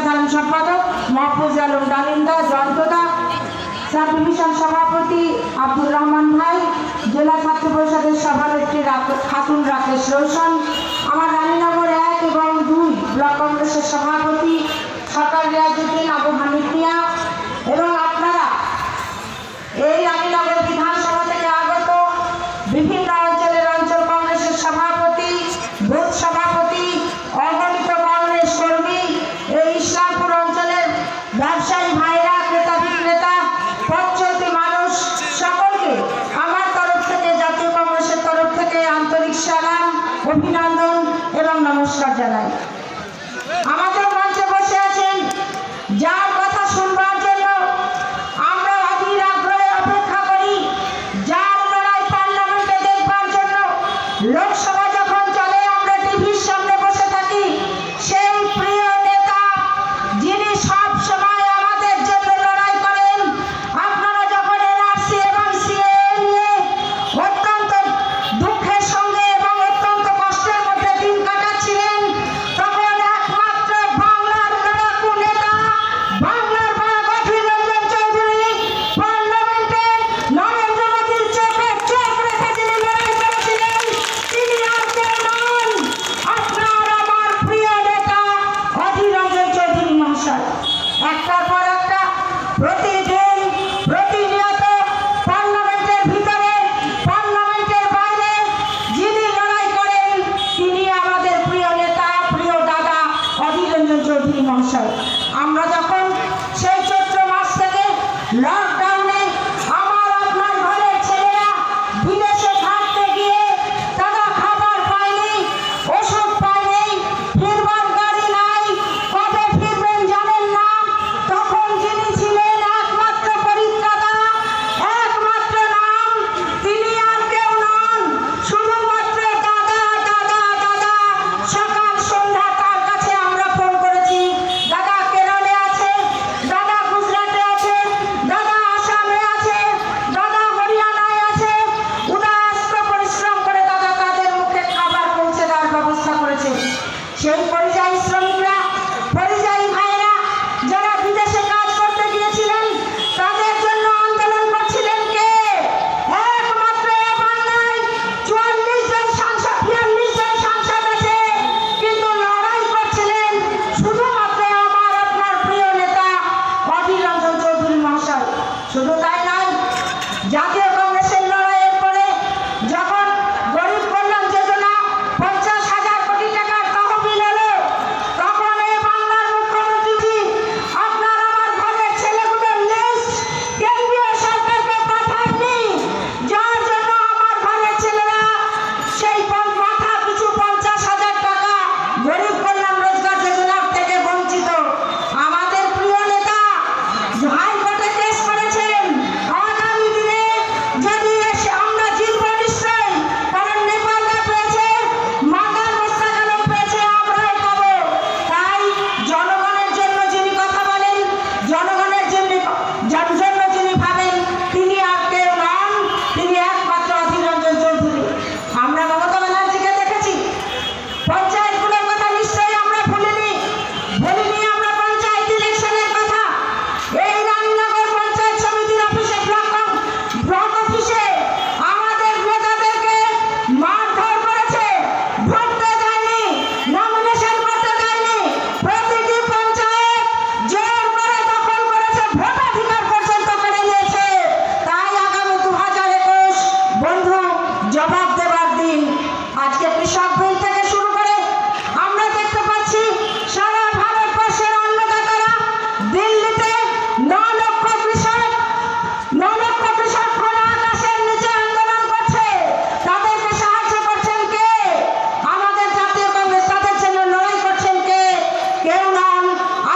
সাধারণ সম্পাদক মহফুজ আলম ডালিন্দা জয়ন্তদা, সাব ডিভিশন সভাপতি আব্দুর রহমান ভাই, জেলা ছাত্র পরিষদের সভানেত্রী খাতুন রাকেশ রোশন, আমার রানীনগর এক এবং দুই ব্লক কংগ্রেসের সভাপতি সরকার রিয়াজুদ্দিন আবু হামিদিয়া এবং আপনারা এই আগে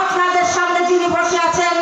আপনাদের সামনে যিনি বসে আছেন